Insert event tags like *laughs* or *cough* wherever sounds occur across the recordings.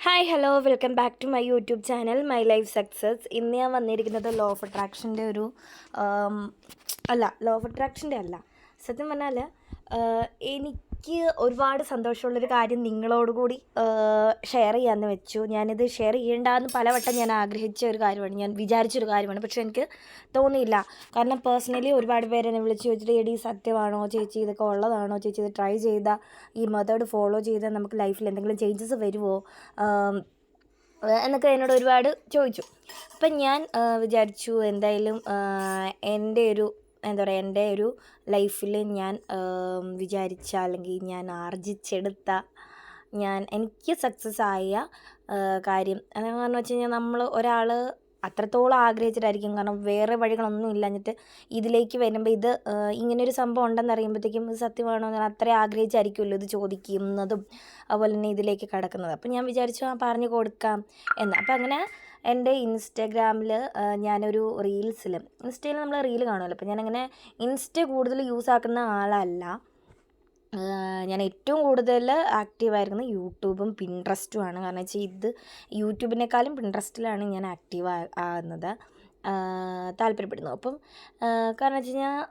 Hi hello welcome back to my YouTube channel my life success ഇന്ന് ഞാൻ വന്നിരിക്കുന്നത് law of അട്രാക്ഷന്റെ ഒരു അല്ല ലോ ഓഫ് അട്രാക്ഷന്റെ അല്ല. സത്യം പറഞ്ഞാൽ എനിക്ക് ഒരുപാട് സന്തോഷമുള്ളൊരു കാര്യം നിങ്ങളോടുകൂടി ഷെയർ ചെയ്യാമെന്ന് വെച്ചു. ഞാനിത് ഷെയർ ചെയ്യേണ്ടെന്ന് പലവട്ടം ഞാൻ ആഗ്രഹിച്ച ഒരു കാര്യമാണ്. ഞാൻ വിചാരിച്ചൊരു കാര്യമാണ്. പക്ഷേ എനിക്ക് തോന്നിയില്ല. കാരണം പേഴ്സണലി ഒരുപാട് പേര് എന്നെ വിളിച്ച് ചോദിച്ചിട്ട് എടി സത്യമാണോ ചേച്ചി? ഇതൊക്കെ ഉള്ളതാണോ ചേച്ചി? ഇത് ട്രൈ ചെയ്താൽ ഈ മെത്തേഡ് ഫോളോ ചെയ്താൽ നമുക്ക് ലൈഫിൽ എന്തെങ്കിലും ചേഞ്ചസ് വരുമോ എന്നൊക്കെ എന്നോട് ഒരുപാട് ചോദിച്ചു. അപ്പം ഞാൻ വിചാരിച്ചു എന്തായാലും എന്റെ ഒരു എന്താ പറയുക എന്റെ ഒരു ലൈഫിൽ ഞാൻ വിചാരിച്ച അല്ലെങ്കിൽ ഞാൻ ആർജിച്ചെടുത്ത ഞാൻ എനിക്ക് സക്സസ് ആയ കാര്യം അതെന്ന് പറഞ്ഞു വെച്ച് കഴിഞ്ഞാൽ നമ്മൾ ഒരാൾ അത്രത്തോളം ആഗ്രഹിച്ചിട്ടായിരിക്കും. കാരണം വേറെ വഴികളൊന്നും ഇല്ലാഞ്ഞിട്ട് ഇതിലേക്ക് വരുമ്പോൾ ഇത് ഇങ്ങനൊരു സംഭവം ഉണ്ടെന്ന് അറിയുമ്പോഴത്തേക്കും ഇത് സത്യമാണോ എന്ന് അത്രയും ആഗ്രഹിച്ചായിരിക്കുമല്ലോ ഇത് ചോദിക്കുന്നതും അതുപോലെ തന്നെ ഇതിലേക്ക് കിടക്കുന്നത്. അപ്പം ഞാൻ വിചാരിച്ചു ആ പറഞ്ഞു കൊടുക്കാം എന്ന്. അപ്പം അങ്ങനെ എന്റെ ഇൻസ്റ്റഗ്രാമിൽ ഞാനൊരു റീൽസിൽ ഇൻസ്റ്റയിൽ നമ്മൾ റീൽ കാണുമല്ലോ. അപ്പം ഞാനങ്ങനെ ഇൻസ്റ്റ കൂടുതൽ യൂസ് ആക്കുന്ന ആളല്ല. ഞാൻ ഏറ്റവും കൂടുതൽ ആക്റ്റീവായിരിക്കുന്നത് യൂട്യൂബും പിൻട്രസ്റ്റും ആണ്. കാരണം വെച്ചാൽ ഇത് യൂട്യൂബിനേക്കാളും പിൻട്രസ്റ്റിലാണ് ഞാൻ ആക്റ്റീവ് ആകുന്നത് താല്പര്യപ്പെടുന്നു. അപ്പം കാരണം വെച്ച് കഴിഞ്ഞാൽ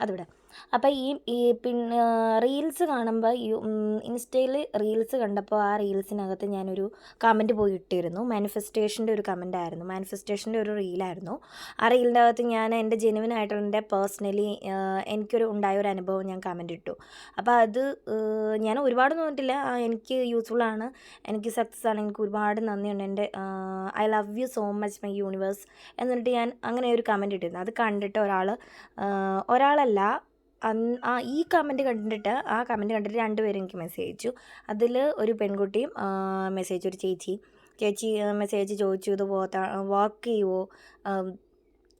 അതിവിടെ അപ്പം ഈ ഈ പിന്നെ റീൽസ് കാണുമ്പോൾ ഇൻസ്റ്റയിൽ റീൽസ് കണ്ടപ്പോൾ ആ റീൽസിനകത്ത് ഞാനൊരു കമന്റ് പോയി ഇട്ടിരുന്നു. മാനിഫെസ്റ്റേഷന്റെ ഒരു കമന്റ് ആയിരുന്നു മാനിഫെസ്റ്റേഷന്റെ ഒരു റീലായിരുന്നു. ആ റീലിന്റെ അകത്ത് ഞാൻ എന്റെ ജെനുവിൻ ആയിട്ടുള്ള എന്റെ പേഴ്സണലി എനിക്കൊരു ഉണ്ടായ ഒരു അനുഭവം ഞാൻ കമന്റ് ഇട്ടു. അപ്പോൾ അത് ഞാൻ ഒരുപാട് നോക്കിയിട്ടില്ല എനിക്ക് യൂസ്ഫുൾ ആണ്. എനിക്ക് സക്സസ് ആണ്. എനിക്ക് ഒരുപാട് നന്ദിയുണ്ട്. എന്റെ I love you so much my universe. എന്നിട്ട് ഞാൻ അങ്ങനെ ഒരു കമന്റ് ഇട്ടിരുന്നു. അത് കണ്ടിട്ട് ഒരാൾ ഒരാളല്ല ആ ഈ കമന്റ് കണ്ടിട്ട് ആ കമന്റ് കണ്ടിട്ട് രണ്ടുപേരും എനിക്ക് മെസ്സേജ് അയച്ചു. അതിൽ ഒരു പെൺകുട്ടിയും മെസ്സേജ് ഒരു ചേച്ചി ചേച്ചി മെസ്സേജ് ചോദിച്ചു ഇത് പോത്ത വാക്ക് ചെയ്യുമോ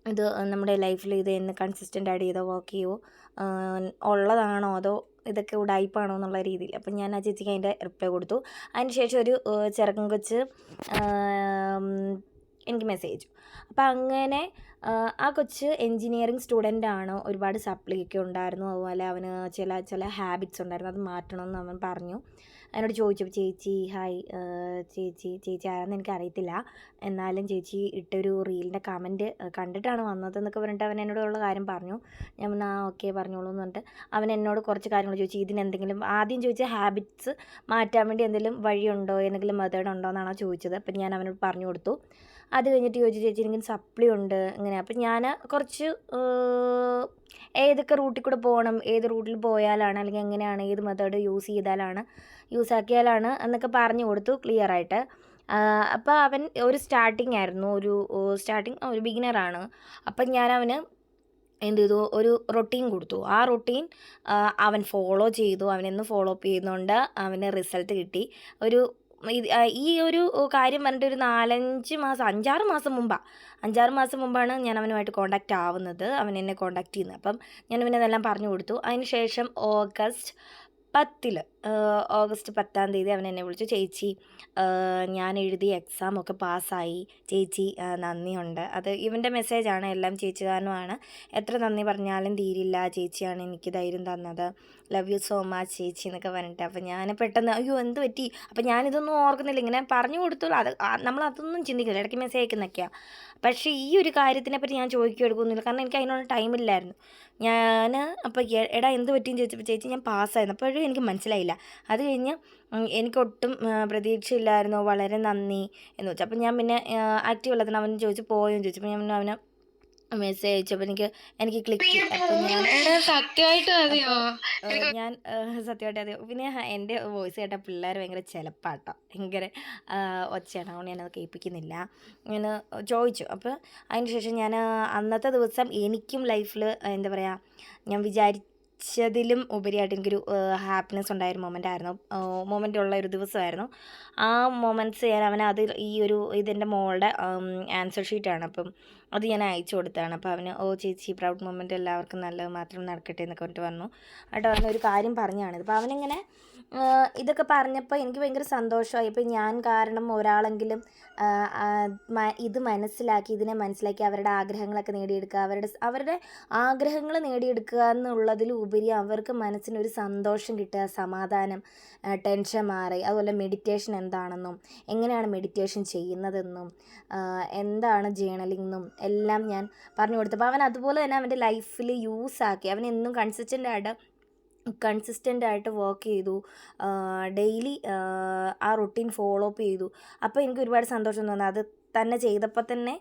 ഇത് നമ്മുടെ ലൈഫിൽ ഇത് എന്ന് കൺസിസ്റ്റന്റ് ആയിട്ട് ചെയ്തോ? വാക്ക് ചെയ്യുമോ ഉള്ളതാണോ? അതോ ഇതൊക്കെ ഉടായ്പാണോ എന്നുള്ള രീതിയിൽ. അപ്പം ഞാൻ ആ ചേച്ചിക്ക് അതിന്റെ റിപ്ലൈ കൊടുത്തു. അതിന് ശേഷം ഒരു ചെറുക്കൻ കൊച്ച് എനിക്ക് മെസ്സേജ് അയച്ചു അപ്പം അങ്ങനെ ആ കൊച്ച് എൻജിനീയറിങ് സ്റ്റുഡന്റ് ആണ്? ഒരുപാട് സപ്ലിയൊക്കെ ഉണ്ടായിരുന്നു. അതുപോലെ അവന് ചില ചില ഹാബിറ്റ്സ് ഉണ്ടായിരുന്നു. അത് മാറ്റണമെന്ന് അവൻ പറഞ്ഞു. എന്നോട് ചോദിച്ചു ചേച്ചി ഹായ് ചേച്ചി ചേച്ചി ആരാന്ന് എനിക്ക് അറിയത്തില്ല. എന്നാലും ചേച്ചി ഇട്ടൊരു റീലിന്റെ കമന്റ് കണ്ടിട്ടാണ് വന്നത് എന്നൊക്കെ പറഞ്ഞിട്ട് അവൻ എന്നോടുള്ള കാര്യം പറഞ്ഞു. ഞാൻ ആ ഓക്കെ പറഞ്ഞോളൂ എന്ന് പറഞ്ഞിട്ട് അവൻ എന്നോട് കുറച്ച് കാര്യങ്ങൾ ചോദിച്ചു. ഇതിനെന്തെങ്കിലും ആദ്യം ചോദിച്ച ഹാബിറ്റ്സ് മാറ്റാൻ വേണ്ടി എന്തെങ്കിലും വഴിയുണ്ടോ? എന്തെങ്കിലും മെത്തേഡ് ഉണ്ടോ? എന്നാണ് ചോദിച്ചത്. അപ്പം ഞാൻ അവനോട് പറഞ്ഞു കൊടുത്തു. അത് കഴിഞ്ഞിട്ട് ചോദിച്ചു ചേച്ചി എനിക്ക് സപ്ലി ഉണ്ട്. അങ്ങനെ അപ്പം ഞാൻ കുറച്ച് ഏതൊക്കെ റൂട്ടിൽ കൂടെ പോകണം ഏത് റൂട്ടിൽ പോയാലാണ് അല്ലെങ്കിൽ എങ്ങനെയാണ് ഏത് മെത്തേഡ് യൂസ് ചെയ്താലാണ് യൂസ് ആക്കിയാലാണ് എന്നൊക്കെ പറഞ്ഞു കൊടുത്തു ക്ലിയർ ആയിട്ട്. അപ്പോൾ അവൻ ഒരു സ്റ്റാർട്ടിങ് ആയിരുന്നു ഒരു സ്റ്റാർട്ടിങ് ഒരു ബിഗിനറാണ് അപ്പം ഞാൻ അവന് എന്ത് ചെയ്തു? ഒരു റൊട്ടീൻ കൊടുത്തു. ആ റൊട്ടീൻ അവൻ ഫോളോ ചെയ്തു. അവനെന്ന് ഫോളോ അപ്പ് ചെയ്യുന്നുണ്ട്. അവന് റിസൾട്ട് കിട്ടി. ഒരു ഈ ഒരു കാര്യം പറഞ്ഞിട്ട് ഒരു നാലഞ്ച് മാസം അഞ്ചാറ് മാസം മുമ്പാണ് അഞ്ചാറ് മാസം മുമ്പാണ് ഞാൻ അവനുമായിട്ട് കോണ്ടാക്റ്റ് ആവുന്നത്. അവൻ എന്നെ കോണ്ടാക്ട് ചെയ്യുന്നത്. അപ്പം ഞാൻ അവനതെല്ലാം പറഞ്ഞു കൊടുത്തു. അതിന് ശേഷം ഓഗസ്റ്റ് പത്തിൽ ഓഗസ്റ്റ് പത്താം തീയതി അവൻ എന്നെ വിളിച്ചു. ചേച്ചി ഞാൻ എഴുതിയ എക്സാം ഒക്കെ പാസ്സായി. ചേച്ചി നന്ദിയുണ്ട്. അത് ഇവന്റെ മെസ്സേജാണ് എല്ലാം ചേച്ചി കാരണമാണ് എത്ര നന്ദി പറഞ്ഞാലും തീരില്ല. ചേച്ചിയാണ് എനിക്ക് ധൈര്യം തന്നത്. ലവ് യു സോ മച്ച് ചേച്ചി എന്നൊക്കെ പറഞ്ഞിട്ട്. അപ്പം ഞാൻ പെട്ടെന്ന് അയ്യോ എന്ത് പറ്റി? അപ്പം ഞാനിതൊന്നും ഓർക്കുന്നില്ല. ഇങ്ങനെ പറഞ്ഞു കൊടുത്തോളൂ. അത് നമ്മൾ അതൊന്നും ചിന്തിക്കില്ല. ഇടയ്ക്ക് മെസ്സേജ് അയക്കുന്നൊക്കെയാണ് പക്ഷേ ഈ ഒരു കാര്യത്തിനെ പറ്റി ഞാൻ ചോദിക്കുക എടുക്കുന്നില്ല. കാരണം എനിക്ക് അതിനുള്ള ടൈമില്ലായിരുന്നു ഞാൻ അപ്പോൾ എടാ എന്ത് പറ്റിയെന്ന് ചോദിച്ചപ്പോൾ ചേച്ചി ഞാൻ പാസ്സായിരുന്നു. അപ്പോഴും എനിക്ക് മനസ്സിലായില്ല. അത് കഴിഞ്ഞ് എനിക്കൊട്ടും പ്രതീക്ഷയില്ലായിരുന്നു. വളരെ നന്ദി എന്ന് വെച്ചു. അപ്പം ഞാൻ പിന്നെ ആക്റ്റീവ് ഉള്ളതിന് അവൻ ചോദിച്ചു പോയെന്ന് ചോദിച്ചു. അപ്പം ഞാൻ പിന്നെ അവനെ മെസ്സേജ് അയച്ചപ്പോൾ എനിക്ക് എനിക്ക് ക്ലിക്ക് അപ്പം ഞാൻ എടാ സത്യമായിട്ട് അതെയോ പിന്നെ എന്റെ വോയിസ് കേട്ട പിള്ളേർ ഭയങ്കര ചിലപ്പാട്ടോ. ഭയങ്കര ഒച്ചയാണ്. അതുകൊണ്ട് ഞാനത് കേൾപ്പിക്കുന്നില്ല. ഞാൻ ചോദിച്ചു. അപ്പോൾ അതിന് ശേഷം ഞാൻ അന്നത്തെ ദിവസം എനിക്കും ലൈഫിൽ എന്താ പറയുക ഞാൻ വിചാരിച്ചതിലും ഉപരിയായിട്ട് എനിക്കൊരു ഹാപ്പിനെസ് ഉണ്ടായൊരു മൊമെന്റ് ആയിരുന്നു. മൊമെന്റ് ഉള്ള ഒരു ദിവസമായിരുന്നു. ആ മൊമെന്റ്സ് ഞാൻ അവന് അത് ഈ ഒരു ഇതെന്റെ മോളുടെ ആൻസർ ഷീറ്റാണ് അപ്പം അത് ഞാൻ അയച്ചു കൊടുത്താണ്. അപ്പോൾ അവന് ഓ ചേച്ചി പ്രൗഡ് മൊമെന്റ് എല്ലാവർക്കും നല്ലത് മാത്രം നടക്കട്ടെ എന്നൊക്കെ പറഞ്ഞിട്ട് വന്നു. അവൻ ഒരു കാര്യം പറഞ്ഞാണ്. അപ്പോൾ അവനിങ്ങനെ ഇതൊക്കെ പറഞ്ഞപ്പോൾ എനിക്ക് ഭയങ്കര സന്തോഷമായി. ഇപ്പോൾ ഞാൻ കാരണം ഒരാളെങ്കിലും ഇത് മനസ്സിലാക്കി ഇതിനെ മനസ്സിലാക്കി അവരുടെ ആഗ്രഹങ്ങളൊക്കെ നേടിയെടുക്കുക അവരുടെ അവരുടെ ആഗ്രഹങ്ങൾ നേടിയെടുക്കുക എന്നുള്ളതിലുപരി അവർക്ക് മനസ്സിനൊരു സന്തോഷം കിട്ടുക സമാധാനം ടെൻഷൻ മാറി. അതുപോലെ മെഡിറ്റേഷൻ എന്താണെന്നും എങ്ങനെയാണ് മെഡിറ്റേഷൻ ചെയ്യുന്നതെന്നും എന്താണ് എന്നും എല്ലാം ഞാൻ പറഞ്ഞു കൊടുത്തപ്പോൾ അവൻ അതുപോലെ തന്നെ അവന്റെ ലൈഫിൽ യൂസ് ആക്കി. അവൻ എന്നും കൺസിസ്റ്റന്റ് ആയിട്ട് കൺസിസ്റ്റന്റ് ആയിട്ട് വർക്ക് ചെയ്തു. ഡെയിലി ആ റൊട്ടീൻ ഫോളോ അപ്പ് ചെയ്തു. അപ്പോൾ എനിക്ക് ഒരുപാട് സന്തോഷം തോന്നി. അത് തന്നെ ചെയ്തപ്പോൾ തന്നെ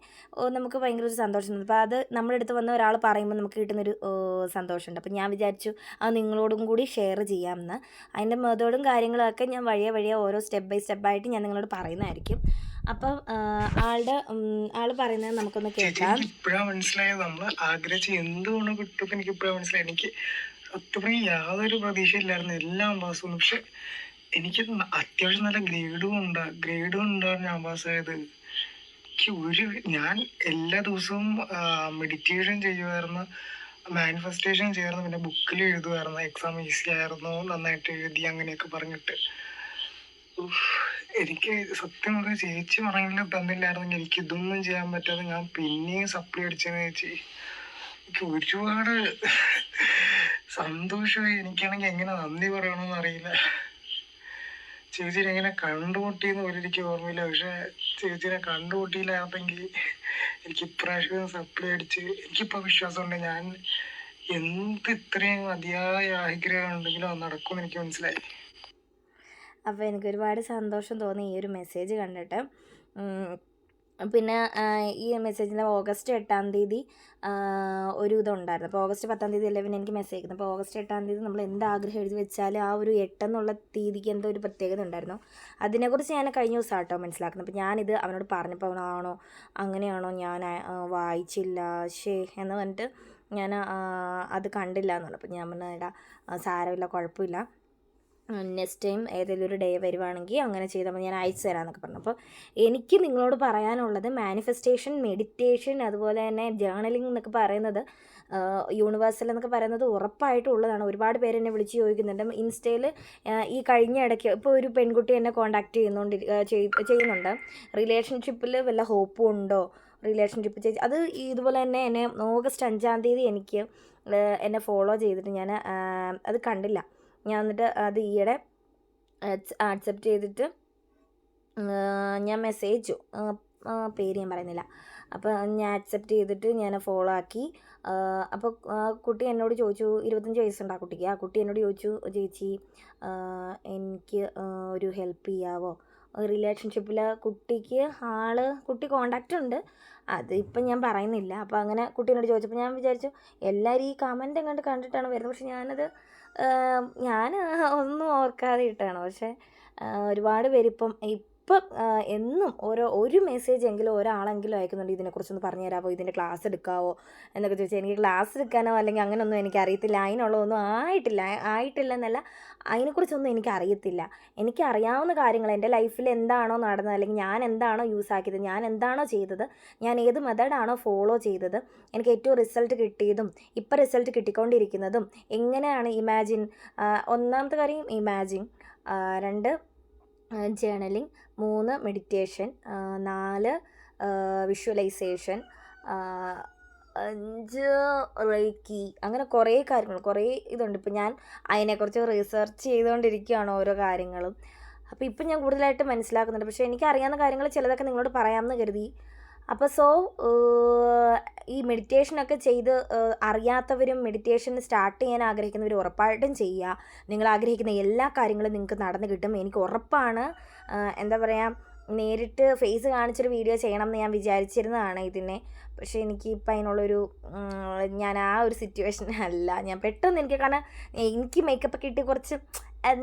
നമുക്ക് ഭയങ്കര ഒരു സന്തോഷം തോന്നി. അപ്പോൾ അത് നമ്മുടെ അടുത്ത് വന്ന ഒരാൾ പറയുമ്പോൾ നമുക്ക് കിട്ടുന്നൊരു സന്തോഷമുണ്ട്. അപ്പോൾ ഞാൻ വിചാരിച്ചു അത് നിങ്ങളോടും കൂടി ഷെയർ ചെയ്യാമെന്ന്. അതിന്റെ മെത്തേഡും കാര്യങ്ങളൊക്കെ ഞാൻ വഴിയെ വഴിയെ ഓരോ സ്റ്റെപ്പ് ബൈ സ്റ്റെപ്പായിട്ട് ഞാൻ നിങ്ങളോട് പറയുന്നതായിരിക്കും. അപ്പം ആളുടെ ആൾ പറയുന്നത് നമുക്കൊന്ന് കേൾക്കാം. ഇപ്പോഴാണ് ഇപ്പഴാ മനസ്സിലായത്. നമ്മൾ ആഗ്രഹിച്ച എന്തുകൊണ്ട് കിട്ടും എനിക്ക് ഇപ്പോഴാണ് മനസ്സിലായി എനിക്ക് സത്യം യാതൊരു പ്രതീക്ഷയില്ലായിരുന്നു. എല്ലാം പാസ് വന്നു. പക്ഷെ എനിക്ക് അത്യാവശ്യം നല്ല ഗ്രേഡും ഉണ്ട്. ഗ്രേഡും ഉണ്ടാണ് ഞാൻ പാസ്സായത് എനിക്ക് ഒരു ഞാൻ എല്ലാ ദിവസവും മെഡിറ്റേഷൻ ചെയ്യുമായിരുന്നു മാനിഫെസ്റ്റേഷൻ ചെയ്യായിരുന്നു പിന്നെ ബുക്കിൽ എഴുതുമായിരുന്നു എക്സാം ഈസി ആയിരുന്നു. നന്നായിട്ട് എഴുതി അങ്ങനെയൊക്കെ പറഞ്ഞിട്ട്. എനിക്ക് സത്യം പറഞ്ഞാൽ ചേച്ചി പറഞ്ഞില്ല തന്നില്ലായിരുന്നെങ്കിൽ എനിക്ക് ഇതൊന്നും ചെയ്യാൻ പറ്റാതെ ഞാൻ പിന്നെയും സപ്ലി അടിച്ചെന്ന് ചേച്ചി. എനിക്ക് ഒരുപാട് സന്തോഷമായി എനിക്കാണെങ്കിൽ എങ്ങനെ നന്ദി പറയണമെന്ന് അറിയില്ല. ചേച്ചിനെ എങ്ങനെ കണ്ടുമുട്ടിയെന്ന് പോലും എനിക്ക് ഓർമ്മയില്ല. പക്ഷെ ചേച്ചിനെ കണ്ടുമുട്ടിയില്ലായിരുന്നെങ്കിൽ എനിക്ക് ഇപ്രാവശ്യം സപ്ലൈ അടിച്ച് എനിക്കിപ്പോൾ വിശ്വാസമുണ്ട്. ഞാൻ എന്ത് ഇത്രയും അതിയായ ആഗ്രഹം ഉണ്ടെങ്കിലും അത് നടക്കുമെന്ന് എനിക്ക് മനസ്സിലായി. അപ്പോൾ എനിക്ക് ഒരുപാട് സന്തോഷം തോന്നി ഈ ഒരു മെസ്സേജ് കണ്ടിട്ട്. പിന്നെ ഈ മെസ്സേജിൽ ഓഗസ്റ്റ് എട്ടാം തീയതി ഒരു ഇതുണ്ടായിരുന്നു. അപ്പോൾ ഓഗസ്റ്റ് പത്താം തീയതി അല്ലേ പിന്നെ എനിക്ക് മെസ്സേജ് അയക്കുന്നത്. അപ്പോൾ ഓഗസ്റ്റ് എട്ടാം തീയതി നമ്മൾ എന്ത് ആഗ്രഹം എഴുതി വെച്ചാൽ ആ ഒരു എട്ടെന്നുള്ള തീയതിക്ക് എന്തോ ഒരു പ്രത്യേകത ഉണ്ടായിരുന്നു. അതിനെക്കുറിച്ച് ഞാൻ കഴിഞ്ഞ ദിവസം ആട്ടോ മനസ്സിലാക്കുന്നത്. അപ്പോൾ ഞാനിത് അവനോട് പറഞ്ഞപ്പോൾ അവനാണോ അങ്ങനെയാണോ ഞാൻ വായിച്ചില്ല? ശേ എന്ന് പറഞ്ഞിട്ട് ഞാൻ അത് കണ്ടില്ല എന്ന് പറഞ്ഞു. അപ്പോൾ ഞാൻ പറഞ്ഞ സാരമില്ല കുഴപ്പമില്ല. നെക്സ്റ്റ് ടൈം ഏതെങ്കിലും ഒരു ഡേ വരുവാണെങ്കിൽ അങ്ങനെ ചെയ്താൽ മതി. ഞാൻ അയച്ചു തരാമെന്നൊക്കെ പറഞ്ഞു. അപ്പോൾ എനിക്ക് നിങ്ങളോട് പറയാനുള്ളത് മാനിഫെസ്റ്റേഷൻ മെഡിറ്റേഷൻ അതുപോലെ തന്നെ ജേണലിംഗ് എന്നൊക്കെ പറയുന്നത് യൂണിവേഴ്സൽ എന്നൊക്കെ പറയുന്നത് ഉറപ്പായിട്ടും ഉള്ളതാണ്. ഒരുപാട് പേര് എന്നെ വിളിച്ച് ചോദിക്കുന്നുണ്ട്. ഇൻസ്റ്റയിൽ ഈ കഴിഞ്ഞ ഇടയ്ക്ക് ഇപ്പോൾ ഒരു പെൺകുട്ടി എന്നെ കോണ്ടാക്ട് ചെയ്യുന്നുണ്ട് ചെയ്യുന്നുണ്ട്. റിലേഷൻഷിപ്പിൽ വല്ല ഹോപ്പും ഉണ്ടോ? റിലേഷൻഷിപ്പ് ചേച്ചി അത് ഇതുപോലെ തന്നെ എന്നെ ഓഗസ്റ്റ് അഞ്ചാം തീയതി എനിക്ക് എന്നെ ഫോളോ ചെയ്തിട്ട് ഞാൻ അത് കണ്ടില്ല. ഞാൻ എന്നിട്ട് അത് ഈയിടെ ആക്സെപ്റ്റ് ചെയ്തിട്ട് ഞാൻ മെസ്സേജ് പേര് ഞാൻ പറയുന്നില്ല. അപ്പോൾ ഞാൻ ആക്സെപ്റ്റ് ചെയ്തിട്ട് ഞാൻ ഫോളോ ആക്കി. അപ്പോൾ കുട്ടി എന്നോട് ചോദിച്ചു ഇരുപത്തഞ്ച് വയസ്സുണ്ട് ആ കുട്ടിക്ക്? ആ കുട്ടി എന്നോട് ചോദിച്ചു ചേച്ചി എനിക്ക് ഒരു ഹെൽപ്പ് ചെയ്യാവോ? റിലേഷൻഷിപ്പിൽ കുട്ടിക്ക് ആൾ കുട്ടി കോണ്ടാക്റ്റ് ഉണ്ട്. അത് ഞാൻ പറയുന്നില്ല. അപ്പോൾ അങ്ങനെ കുട്ടീനോട് ചോദിച്ചപ്പോൾ ഞാൻ വിചാരിച്ചു എല്ലാവരും ഈ കമന്റ് എങ്ങോട്ട് കണ്ടിട്ടാണ് വരുന്നത്. പക്ഷെ ഞാനത് ഞാൻ *laughs* ഒന്നും ഓർക്കാതെ ഇട്ടാണ് പക്ഷേ ഒരുപാട് പേരിപ്പം ഇപ്പം ഇപ്പം എന്നും ഓരോ ഒരു മെസ്സേജ് എങ്കിലും ഒരാളെങ്കിലും അയക്കുന്നുണ്ട് ഇതിനെക്കുറിച്ചൊന്ന് പറഞ്ഞു തരാമോ ഇതിന്റെ ക്ലാസ് എടുക്കാവോ എന്നൊക്കെ ചോദിച്ചാൽ എനിക്ക് ക്ലാസ് എടുക്കാനോ അല്ലെങ്കിൽ അങ്ങനെയൊന്നും എനിക്ക് അറിയത്തില്ല അതിനുള്ളതൊന്നും ആയിട്ടില്ല. ആയിട്ടില്ല എന്നല്ല അതിനെക്കുറിച്ചൊന്നും എനിക്ക് അറിയത്തില്ല എനിക്ക് അറിയാവുന്ന കാര്യങ്ങൾ എന്റെ ലൈഫിൽ എന്താണോ നടന്നത് അല്ലെങ്കിൽ ഞാൻ എന്താണോ യൂസ് ആക്കിയത് ഞാൻ എന്താണോ ചെയ്തത് ഞാൻ ഏത് മെത്തേഡാണോ ഫോളോ ചെയ്തത് എനിക്ക് ഏറ്റവും റിസൾട്ട് കിട്ടിയതും ഇപ്പം റിസൾട്ട് കിട്ടിക്കൊണ്ടിരിക്കുന്നതും എങ്ങനെയാണ് ഇമാജിൻ ഒന്നാമത്തെ കാര്യം ഇമാജിൻ രണ്ട് ജേണലിംഗ് മൂന്ന് മെഡിറ്റേഷൻ നാല് വിഷ്വലൈസേഷൻ അഞ്ച് റേക്കി അങ്ങനെ കുറേ കാര്യങ്ങൾ കുറേ ഇതുണ്ട്. ഇപ്പം ഞാൻ അതിനെക്കുറിച്ച് റിസർച്ച് ചെയ്തുകൊണ്ടിരിക്കുകയാണ് ഓരോ കാര്യങ്ങളും. അപ്പോൾ ഇപ്പം ഞാൻ കൂടുതലായിട്ട് മനസ്സിലാക്കുന്നുണ്ട്. പക്ഷേ എനിക്ക് അറിയാവുന്ന കാര്യങ്ങൾ ചിലതൊക്കെ നിങ്ങളോട് പറയാമെന്ന് കരുതി. അപ്പോൾ സോ ഈ മെഡിറ്റേഷനൊക്കെ ചെയ്ത് അറിയാത്തവരും മെഡിറ്റേഷൻ സ്റ്റാർട്ട് ചെയ്യാൻ ആഗ്രഹിക്കുന്നവർ ഉറപ്പായിട്ടും ചെയ്യുക. നിങ്ങൾ ആഗ്രഹിക്കുന്ന എല്ലാ കാര്യങ്ങളും നിങ്ങൾക്ക് നടന്നു കിട്ടും. എനിക്ക് ഉറപ്പാണ്. എന്താ പറയുക നേരിട്ട് ഫേസ് കാണിച്ചൊരു വീഡിയോ ചെയ്യണം എന്ന് ഞാൻ വിചാരിച്ചിരുന്നതാണ് ഇതിനെ. പക്ഷേ എനിക്ക് ഇപ്പം അതിനുള്ളൊരു ഞാൻ ആ ഒരു സിറ്റുവേഷൻ അല്ല. ഞാൻ പെട്ടെന്ന് എനിക്ക് കാരണം എനിക്ക് മേക്കപ്പ് കിട്ടി കുറച്ച്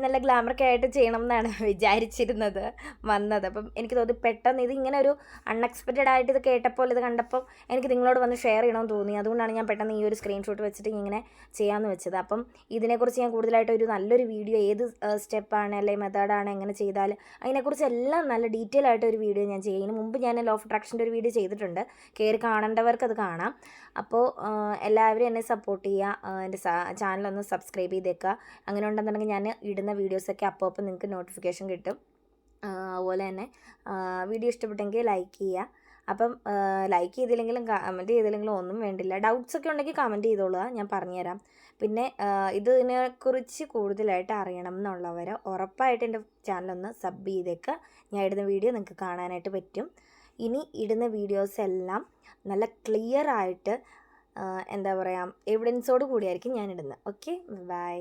നല്ല ഗ്ലാമറൊക്കെ ആയിട്ട് ചെയ്യണം എന്നാണ് *laughs* വിചാരിച്ചിരുന്നത് വന്നത്. അപ്പം എനിക്ക് തോന്നി പെട്ടെന്ന് ഇത് ഇങ്ങനെ ഒരു അൺഎക്സ്പെക്റ്റഡ് ആയിട്ട് ഇത് കേട്ടപ്പോൾ ഇത് കണ്ടപ്പോൾ എനിക്ക് നിങ്ങളോട് വന്ന് ഷെയർ ചെയ്യണമെന്ന് തോന്നി. അതുകൊണ്ടാണ് ഞാൻ പെട്ടെന്ന് ഈ ഒരു സ്ക്രീൻഷോട്ട് വെച്ചിട്ട് ഇങ്ങനെ ചെയ്യാമെന്ന് വെച്ചത്. അപ്പം ഇതിനെക്കുറിച്ച് ഞാൻ കൂടുതലായിട്ട് ഒരു നല്ലൊരു വീഡിയോ ഏത് സ്റ്റെപ്പാണ് അല്ലെങ്കിൽ മെത്തേഡാണ് എങ്ങനെ ചെയ്താൽ അതിനെക്കുറിച്ച് എല്ലാം നല്ല ഡീറ്റെയിൽ ആയിട്ട് ഒരു വീഡിയോ ഞാൻ ചെയ്യും. ഇതിന് മുമ്പ് ഞാൻ ലോ ഓഫ് അട്രാക്ഷന്റെ ഒരു വീഡിയോ ചെയ്തിട്ടുണ്ട്. കയറി കാണേണ്ടവർക്ക് അത് കാണാം. അപ്പോൾ എല്ലാവരും എന്നെ സപ്പോർട്ട് ചെയ്യുക എന്റെ ചാനലൊന്ന് സബ്സ്ക്രൈബ് ചെയ്തേക്കുക. അങ്ങനെ ഉണ്ടെന്നുണ്ടെങ്കിൽ ഞാൻ ഇടുന്ന വീഡിയോസൊക്കെ അപ്പോൾ അപ്പോൾ നിങ്ങൾക്ക് നോട്ടിഫിക്കേഷൻ കിട്ടും. അതുപോലെ തന്നെ വീഡിയോ ഇഷ്ടപ്പെട്ടെങ്കിൽ ലൈക്ക് ചെയ്യുക. അപ്പം ലൈക്ക് ചെയ്തില്ലെങ്കിലും കമന്റ് ചെയ്തില്ലെങ്കിലും ഒന്നും വേണ്ടില്ല. ഡൗട്ട്സ് ഒക്കെ ഉണ്ടെങ്കിൽ കമന്റ് ചെയ്തോളുക. ഞാൻ പറഞ്ഞുതരാം. പിന്നെ ഇതിനെക്കുറിച്ച് കൂടുതലായിട്ട് അറിയണം എന്നുള്ളവർ ഉറപ്പായിട്ട് എന്റെ ചാനലൊന്ന് സബ് ചെയ്തേക്ക്. ഞാൻ ഇടുന്ന വീഡിയോ നിങ്ങൾക്ക് കാണാനായിട്ട് പറ്റും. ഇനി ഇടുന്ന വീഡിയോസ് എല്ലാം നല്ല ക്ലിയർ ആയിട്ട് എന്താ പറയുക എവിഡൻസോട് കൂടിയായിരിക്കും ഞാൻ ഇടുന്നത്. Okay bye